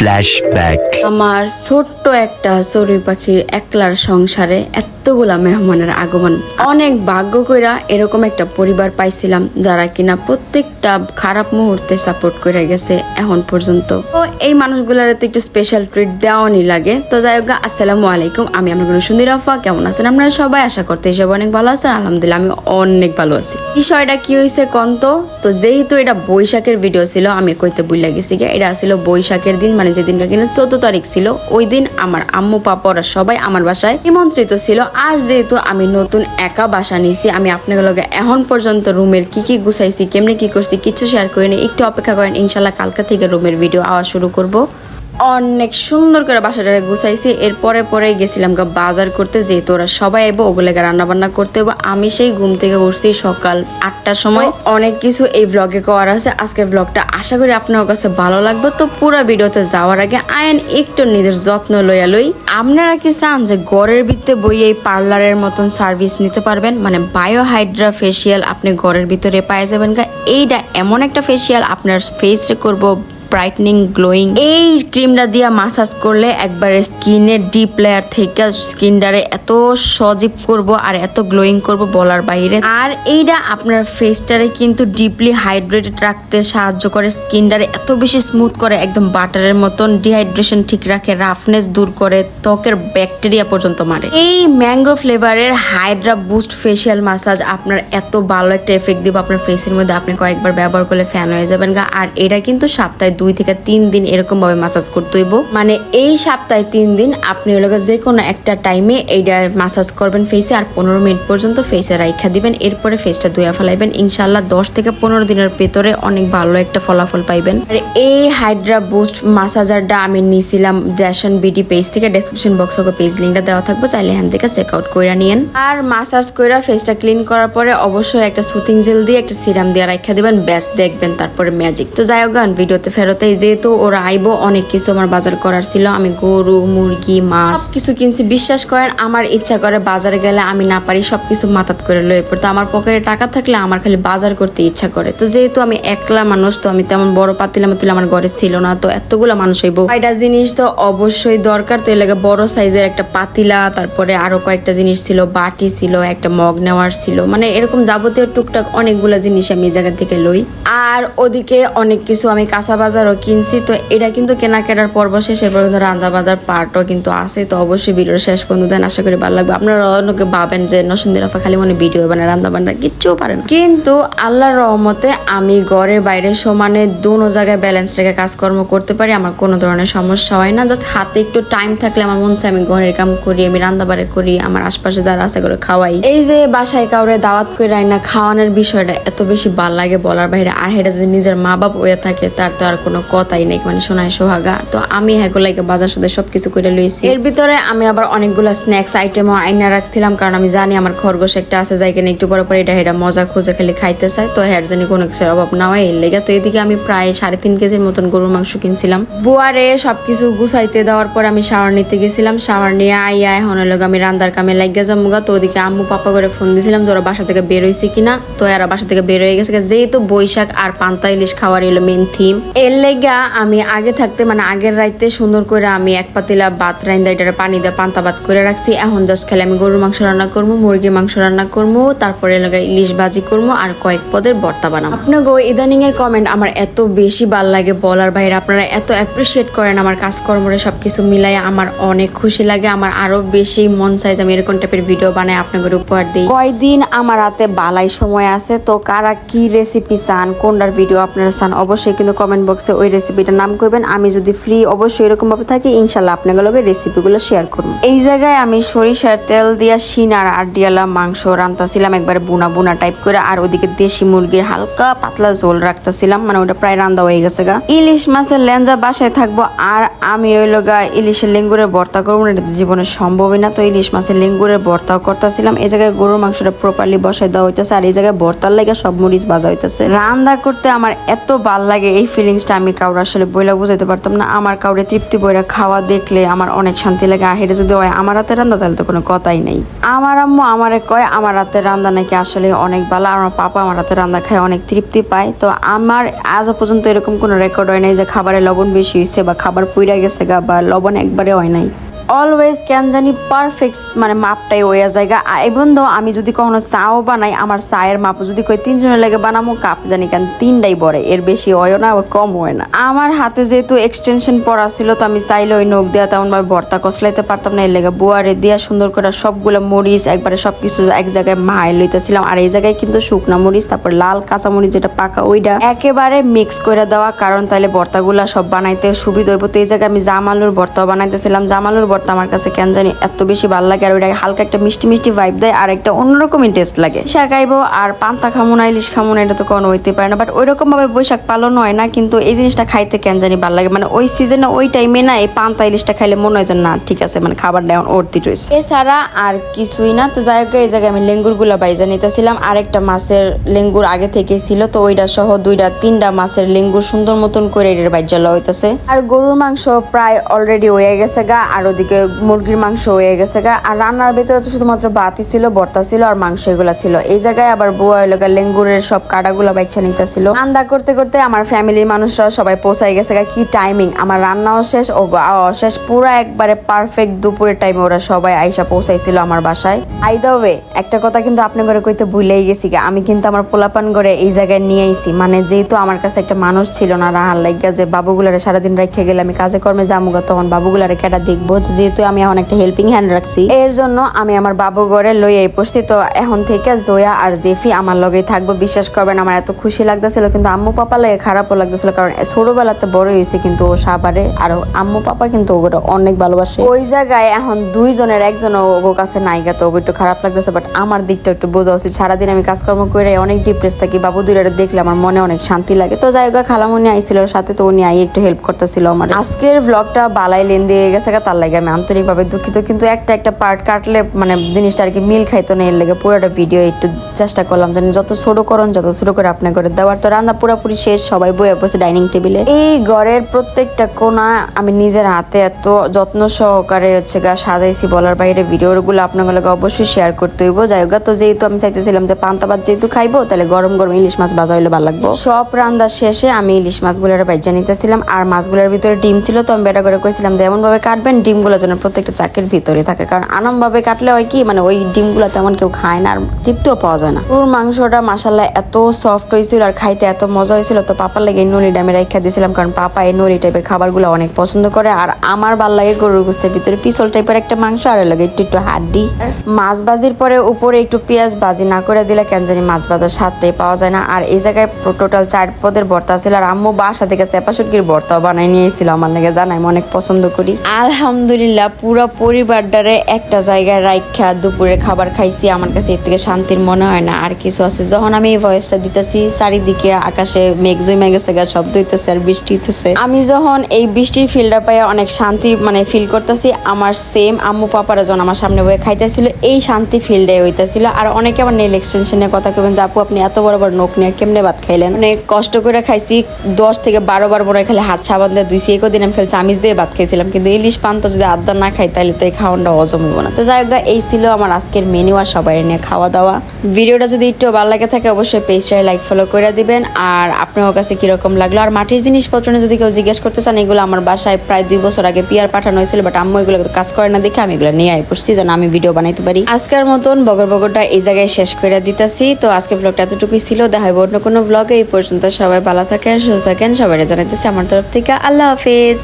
Flashback. আমার ছোট্ট একটা চড়ুই পাখির একলার সংসারে এতগুলা মেহমানের আগমন। অনেক ভাগ্য কইরা এরকম একটা পরিবার পাইছিলাম যারা কিনা প্রত্যেকটা খারাপ মুহূর্তে সাপোর্ট করে গেছে এখন পর্যন্ত। তো এই মানুষগুলার তো একটু স্পেশাল ট্রিট দেওয়ানি লাগে। তো যাই হোক আসসালামু আলাইকুম। আমি আপনার সুন্দর আফা কেমন আছেন আপনারা সবাই? আশা করতে হিসেবে অনেক ভালো আছেন। আলহামদুলিল্লাহ, আমি অনেক ভালো আছি। বিষয়টা কি হয়েছে কন্ত তো? যেহেতু এটা বৈশাখের ভিডিও ছিল, আমি কইতে ভুল গিয়া এটা ছিল বৈশাখের দিন মানে যেদিনকে কিনা চোদ্দ তারিখ ছিল, ওই দিন আমার আম্মু পাপরা সবাই আমার বাসায় নিমন্ত্রিত ছিল। আর যেহেতু আমি নতুন একা বাসা নিয়েছি, আমি আপনাদের লগে এখন পর্যন্ত রুমের কি কি গুছাইছি, কেমনে কি করছি, কিছু শেয়ার করিনি। একটু অপেক্ষা করেন, ইনশাল্লাহ কালকা থেকে রুমের ভিডিও আওয়া শুরু করব। অনেক সুন্দর করে বাসাটা গুছাইছি। এরপরে পরে গেছিলাম গা বাজার করতে যেহেতু ওরা সবাই এবো ওগুলোকে রান্না বান্না করতে হবে আমি সেই ঘুম থেকে উঠছি সকাল আটটার সময়। অনেক কিছু এই ব্লগে করার আছে। আজকের ব্লগটা আশা করি আপনার কাছে ভালো লাগবে। তো পুরো ভিডিওতে যাওয়ার আগে আয়ন একটু নিজের যত্ন লইয়া লই। আপনারা কি চান যে ঘরের ভিতরে বই এই পার্লারের মতন সার্ভিস নিতে পারবেন? মানে বায়োহাইড্রা ফেসিয়াল আপনি ঘরের ভিতরে পাই যাবেন গা। এইটা এমন একটা ফেসিয়াল আপনার ফেসে করব ব্রাইটনিং গ্লোয়িং এই ক্রিমটা দিয়ে মাসাজ করলে একবারে স্কিনের ডিপ লেয়ার থেকে স্কিনটারে এত সজীব করব আর এত গ্লোয়িং করব বলার বাইরে। আর এইটা আপনার ফেসটারে কিন্তু ডিপলি হাইড্রেটেড রাখতে সাহায্য করে। স্কিনটারে এত বেশি স্মুথ করে, একদম বাটারের মতন ডিহাইড্রেশন ঠিক রাখে রাফনেস দূর করে, ত্বকের ব্যাকটেরিয়া পর্যন্ত মারে। এই ম্যাঙ্গো ফ্লেভারের হাইড্রা বুস্ট ফেসিয়াল মাসাজ আপনার এত ভালো একটা এফেক্ট দিব আপনার ফেসের মধ্যে। আপনি কয়েকবার ব্যবহার করলে ফ্যান হয়ে যাবেন গা। আর এটা কিন্তু সপ্তাহে দুই থেকে তিন দিন এরকম ভাবে মাসাজ করতে হইব। মানে এই সপ্তাহে তিন দিন আপনি গিয়ে যে কোনো একটা টাইমে এইটা মাসাজ করবেন ফেসে আর পনেরো মিনিট পর্যন্ত ফেসে রাইখা দিবেন। এরপরে ফেসটা ধুয়া ফেলাইবেন। ইনশাল্লাহ দশ থেকে পনেরো দিনের ভেতরে অনেক ভালো একটা ফলাফল পাইবেন। আর এই হাইড্রা বুস্ট মাসাজারটা আমি নিয়েছিলাম জ্যাশন বিডি পেজ থেকে। ডেসক্রিপশন বক্সে পেজ লিঙ্কটা দেওয়া থাকবে। চাইলে হ্যান থেকে চেক আউট করে নিয়েন। আর মাসাজ কইরা ফেসটা ক্লিন করার পরে অবশ্যই একটা সুতিং জেল দিয়ে একটা সিরাম দিয়ে রাখা দিবেন। ব্যাস, দেখবেন তারপরে ম্যাজিক তো যাই হোক ভিডিওতে ফেরত এই যেহেতু ওরা আইবো, অনেক কিছু আমার বাজার করার ছিল। আমি গরু, মুরগি, মাছ কিছু কিনছি। বিশ্বাস করেন, আমার ইচ্ছা করে বাজারে গেলে আমি না পারি, সবকিছু মাথাত করে লয়ে পড়তে। আমার পকেটে টাকা থাকলে আমার খালি বাজার করতে ইচ্ছা করে। তো যেহেতু আমি একলা মানুষ, তো আমি তেমন বড় পাতিলা মাতিলা আমার ঘরে ছিল না। তো এতগুলা মানুষ হইব। কয়টা জিনিস তো অবশ্যই দরকার। তো এর লাগে বড় সাইজের একটা পাতিলা, তারপরে আরও কয়েকটা জিনিস ছিল, বাটি ছিল, একটা মগ নেওয়ার ছিল। মানে এরকম যাবতীয় টুকটাক অনেকগুলা জিনিস আমি এই জায়গা থেকে লই। আর ওদিকে অনেক কিছু আমি কাঁচা বাজারও কিনছি, তো এটা কিন্তু কেনাকাটার পর্ব শেষ এরপর কিন্তু রান্না বাজার পার্টও কিন্তু আছে, তো অবশ্যই ভিডিওর শেষ পর্যন্ত দেন, আশা করি ভালো লাগবে। আপনারা অনেকে ভাবেন যে নসুন্দির আফা খালি মনে ভিডিও বানায়, রান্না বান্না কিচ্ছু পারে না। কিন্তু আল্লাহর রহমতে আমি ঘরে বাইরে সমানে দোনো জায়গায় ব্যালেন্স রেখে কাজকর্ম করতে পারি, আমার কোনো ধরনের সমস্যা হয় না। জাস্ট হাতে একটু টাইম থাকলে আমার মন আমি ঘরের কাম করি, আমি রান্না বাড়ি করি, আমার আশপাশে যারা আছে করে খাওয়াই। এই যে বাসায় কাউরে দাওয়াত করে রান্না খাওয়ানোর বিষয়টা এত বেশি ভালো লাগে বলার বাইরে, আর এটা যদি নিজের মা বাপ হয়ে থাকে, তার তো আর কোনো কথাই নেই মানে শোনায় সোহাগা। তো আমি হ্যাগুলাইকে বাজার সাথে সবকিছু করে লইছি। এর ভিতরে আমি আবার অনেকগুলো স্ন্যাক্স আইটেমও আইনা রাখছিলাম, কারণ আমি জানি আমার খরগোশ একটা আছে, যাই কিনা একটু পরে পরে এটা হেটা মজা খুঁজে খালি খাইতে চাই তো হ্যার জানি কোনো কিছুর অভাব না হয় এর লেগে। তো এদিকে আমি প্রায় সাড়ে তিন কেজির মতন গরুর মাংস কিনছিলাম। বুয়ারে সবকিছু গুছাইতে দেওয়ার পর আমি শাওয়ার নিতে গেছিলাম শাওয়ার নিয়ে আইয়া এখন হলো আমি রান্দার কামে লাগিয়ে যাব তো ওদিকে আম্মু পাপা করে ফোন দিয়েছিলাম যে ওরা বাসা থেকে বের হয়েছে কিনা। তো এরা বাসা থেকে বের হয়ে গেছে যেহেতু বৈশাখ আর পান্তা ইলিশ খাওয়ার এলো মেন থিম এর লেগা আমি আগে থাকতে মানে আগের রাইতে সুন্দর করে আমি এক পাতিলা ভাত রাইন্দা এটার পানি দিয়ে পান্তা ভাত করে রাখছি। এখন জাস্ট খেলে আমি গরুর মাংস রান্না করব, মুরগির মাংস রান্না করব, তারপরে এলাকা ইলিশ ভাজি করব আর কয়েক পদের ভর্তা বানাবো। আপনাকে ইদানিং এর কমেন্ট আমার এত বেশি ভালো লাগে বলার বাইরে, আপনারা এত অ্যাপ্রিসিয়েট করেন আমার কাজকর্মরে সবকিছু মিলাই আমার অনেক খুশি লাগে, আমার আরও বেশি মন চাইজ আমি এরকম টাইপের ভিডিও বানাই আপনাদের উপহার দিই। কয়দিন আমার হাতে বালাই সময় আছে, তো কারা কি রেসিপি চান কোনটার ভিডিও আপনারা চান, অবশ্যই কিন্তু কমেন্ট বক্সে ওই রেসিপিটার নাম করবেন আমি যদি ফ্রি অবশ্যই এরকম ভাবে থাকি, ইনশাল্লাহ আপনাগুলোকে রেসিপিগুলো শেয়ার করব। এই জায়গায় আমি সরিষার তেল দিয়া সিনার আর ডিয়ালা মাংস রান্তাছিলাম একবারে বুনা বুনা টাইপ করে, আর ওদিকে দেশি মুরগির হালকা পাতলা ঝোল রাখতেছিলাম মানে ওটা প্রায় রান্না হয়ে গেছে গা। ইলিশ মাছের লেঞ্জা বাসায় থাকব, আর আমি ওই লগা ইলিশের লেঙ্গুরের ভর্তা করব না এটা জীবনে সম্ভবই না। তো ইলিশ মাছের লেঙ্গুরের ভর্তাও করতেছিলাম, এই জায়গায় গরুর মাংসটা প্রপারলি বসাই দেওয়া হইতেছে, আর এই জায়গায় ভর্তার লাগে সব মরিচ ভাজা হইতেছে। রান্না করতে আমার এত ভালো লাগে, এই ফিলিংসটা জিনিসটা আমি কাউরে আসলে বইলা বুঝাইতে পারতাম না, আমার কাউরে তৃপ্তি বইরা খাওয়া দেখলে আমার অনেক শান্তি লাগে। আর হেঁটে যদি হয়, আমার হাতে রান্না তাহলে তো কোনো কথাই নেই। আমার আম্মু আমার কয়, আমার হাতে রান্না নাকি আসলে অনেক ভালো আমার পাপা আমার হাতে রান্না খায়, অনেক তৃপ্তি পায়। তো আমার আজ পর্যন্ত এরকম কোনো রেকর্ড হয় নাই যে খাবারে লবণ বেশি হয়েছে বা খাবার পুইরা গেছে গা বা লবণ একবারে হয় নাই। অলওয়েজ কেন জানি পারফেক্ট মানে মাপটাই ওয়া জায়গা। এবং দো আমি যদি কখনো চাও বানাই, আমার চায়ের মাপ যদি কই তিনজনের লেগে বানাবো কাপ জানি কেন তিনটাই বড়ে, এর বেশি হয় না কম হয় না। আমার হাতে যেহেতু এক্সটেনশন পড়া ছিল, তো আমি চাইলে ওই নখ দেওয়া তেমন ভাবে ভর্তা কষলাইতে পারতাম না, এর লেগে বুয়ারে দিয়া সুন্দর করে সবগুলো মরিচ, একবারে সবকিছু এক জায়গায় মাহাই লইতেছিলাম, আর এই জায়গায় কিন্তু শুকনা মরিচ, তারপর লাল কাঁচা মরিচ যেটা পাকা, ওইটা একেবারে মিক্স করে দেওয়া, কারণ তাহলে ভর্তাগুলা সব বানাইতে সুবিধা হইব। তো এই জায়গায় আমি জামালুর ভর্তাও বানাইতেছিলাম, জামালুর ভর্তা আমার কাছে কেন জানি এত বেশি ভালো লাগে, আর ওইটা হালকা একটা মিষ্টি মিষ্টি ভাইব দেয়, আর একটা অন্যরকমই টেস্ট লাগে। শাকাইবো আর পান্তা খামো না, ইলিশ খামো না, এটা তো কোনো হইতে পারে না বাট ওইরকম ভাবে বৈশাখ পালন হয় না, কিন্তু এই জিনিসটা খাইতে কেন জানি ভালো লাগে। মানে ওই সিজনে ওই টাইমে না এই পান্তা, ইলিশটা খাইলে মনে হয় যে না, ঠিক আছে মানে খাবারটা এখন অর্থি রয়েছে। এছাড়া আর কিছুই না, তো যাই হোক, এই জায়গায় আমি লেঙ্গুরগুলা বাইজা নিতেছিলাম। আর একটা মাছের লেঙ্গুর আগে থেকে ছিল, তো ওইটা সহ দুইটা, তিনটা মাছের লেঙ্গুর সুন্দর মতন করে এটার বাইজা লওয়া হইতাছে। আর গরুর মাংস প্রায় অলরেডি হয়ে গেছে গা, আর ওদিকে মুরগির মাংস হয়ে গেছে গা। আর রান্নার ভিতরে তো শুধুমাত্র বাতি ছিল ভর্তা ছিল আর মাংস এগুলা ছিল। এই জায়গায় আবার বুয়া হইল গা, লেঙ্গুরের সব কাটাগুলা বাইচ্ছা নিতেছিল। রান্না করতে করতে আমার ফ্যামিলির মানুষরা সবাই পৌঁছাই গেছে গা, কি টাইমিং আমার রান্নাও শেষ ও শেষ। পুরো একবারে পারফেক্ট দুপুরের টাইমে ওরা সবাই আইসা পৌঁছাইছিল আমার বাসায়। আই দা ওয়ে একটা কথা কিন্তু আপনি ঘরে কইতে ভুলেই গেছি গা। আমি কিন্তু আমার পোলাপান করে এই জায়গায় নিয়ে আইছি। মানে যেহেতু আমার কাছে একটা মানুষ ছিল না, রাহার লাগিয়া যে বাবুগুলারে সারাদিন রেখে গেলে আমি কাজে কর্মে যামুগা তখন বাবুগুলারে কেটা দেখব যেহেতু আমি এখন একটা হেল্পিং হ্যান্ড রাখছি, এর জন্য আমি আমার বাবু ঘরে লইয়াই পড়ছি। তো এখন থেকে জয়া আর জেফি আমার লগেই থাকব। বিশ্বাস করবেন, আমার এত খুশি লাগতেছিল, কিন্তু আম্মু পাপা লাগে খারাপও লাগতেছিল, কারণ ছোটবেলাতে বড় হয়েছে কিন্তু ও সাবারে আর আম্মু পাপা কিন্তু ওগুলো অনেক ভালোবাসে। ওই জায়গায় এখন দুইজনের একজন ওগো কাছে নাইগা তো ওগো একটু খারাপ লাগতেছে বাট আমার দিকটা একটু বোঝা উচিত। সারাদিন আমি কাজকর্ম করে অনেক ডিপ্রেস থাকি, বাবু দুইটা দেখলে আমার মনে অনেক শান্তি লাগে। তো যাই হোক খালামুনি আইছিল, সাথে তো উনি আই একটু হেল্প করতেছিল আমার। আজকের ভ্লগটা বালাই লেন দিয়ে গেছে তার লাগে আমি আন্তরিকভাবে দুঃখিত, কিন্তু একটা একটা পার্ট কাটলে মানে জিনিসটা আর কি মিল খাইতো না, এর লেগে পুরোটা ভিডিও একটু চেষ্টা করলাম যেন যত ছোট করুন, যত ছোট করে আপনি করে দেওয়ার। তো রান্না পুরোপুরি শেষ, সবাই বয়ে পড়ছে ডাইনিং টেবিলে এই ঘরের প্রত্যেকটা কোণা আমি নিজের হাতে এত যত্ন সহকারে হচ্ছে গা সাজাইছি বলার বাইরে। ভিডিওগুলো আপনাগুলোকে অবশ্যই শেয়ার করতে হইব। যাই হোক তো যেহেতু আমি চাইতেছিলাম যে পান্তা ভাত যেহেতু খাইবো, তাহলে গরম গরম ইলিশ মাছ ভাজা হইলে ভালো লাগবে। সব রান্না শেষে আমি ইলিশ মাছগুলোর বাইজা নিতেছিলাম, আর মাছগুলোর ভিতরে ডিম ছিল, তো আমি বেটা করে কইছিলাম যে এমন ভাবে কাটবেন, ডিমগুলো যেন প্রত্যেকটা চাকের ভিতরে থাকে। কারণ আনাম ভাবে কাটলে হয় কি মানে ওই ডিমগুলো তেমন কেউ খায় না, আর তৃপ্তিও পাওয়া যায় না। পুরো মাংসটা মাসাল্লাহ এত সফট হয়েছিল আর খাইতে এত মজা হয়েছিল, তো পাপার লাগে নলিটা আমি রেখা দিয়েছিলাম, কারণ পাপা এই নলি টাইপের খাবারগুলো অনেক পছন্দ করে। আর আমার ভালো লাগে গরুর গোস্তের ভিতরে পিছল টাইপের একটা মাংস, আর লাগে একটু একটু হাড্ডি। মাছ বাজির পরে উপরে একটু পেঁয়াজ বাজি না করে দিলে কেন জানি মাছ বাজার স্বাদটাই পাওয়া যায় না। আর এই জায়গায় টোটাল চার পদের ভর্তা ছিল, আর আম্মু বাসা থেকে চেপা শুটকির ভর্তাও বানাই নিয়ে এসেছিল আমার লাগে জানাই অনেক পছন্দ করি। আলহামদুলিল্লাহ। পুরো পরিবারটারে একটা জায়গায় রাইখা দুপুরে খাবার খাইছি। আমার কাছে এর থেকে শান্তির মনে হয় না, আর কিছু আছে। যখন আমি এই ভয়েসটা দিতেছি, চারিদিকে আকাশে মেঘ জমে গেছে, গা শব্দ হইতেছে আর বৃষ্টি হইতেছে। আমি যখন এই বৃষ্টির ফিলটা পাই অনেক শান্তি মানে ফিল করতেছি, আমার সেম আম্মু পাপারা যখন আমার সামনে বয়ে খাইতেছিল, এই শান্তি ফিল্ডে হইতেছিল। আর অনেকে আবার নেল এক্সটেনশনে কথা কবেন যে, আপু, আপনি এত বড় বড় নোখ নিয়ে কেমনে ভাত খাইলেন? অনেক কষ্ট করে খাইছি, দশ থেকে বারো বার মনে খালি হাত সাবান দিয়ে দুইছি একদিন আমি খালি চামিচ দিয়ে ভাত খাইছিলাম। কিন্তু ইলিশ পান্তা যদি আড্ডা না খাই তাহলে তো এই খাওয়ানটা হজম হইব না। তো যাই হোক এই ছিল আমার আজকের মেনু আর সবাই নিয়ে খাওয়া দাওয়া ভিডিওটা যদি একটু ভালো লাগে থাকে, অবশ্যই পেজটায় লাইক ফলো করে দিবেন। আর আপনার কাছে কীরকম লাগল? আর মাটির জিনিসপত্র নিয়ে যদি কেউ জিজ্ঞেস করতে চান, এগুলো আমার বাসায় প্রায় দুই বছর আগে পিয়ার পাঠানো হয়েছিল বাট আম্মু এগুলো কাজ করে না দেখে আমি এগুলো নিয়ে আই পড়ছি, যেন আমি ভিডিও বানাইতে পারি। আজকের মতন বগর বগরটা এই জায়গায় শেষ করে দিতেছি। তো আজকে ব্লগটা এতটুকুই ছিল। দেখা হবে অন্য কোনো ব্লগে এই পর্যন্ত সবাই ভালো থাকেন, সুস্থ থাকেন। সবাই জানাইতেছি আমার তরফ থেকে। আল্লাহ হাফিজ।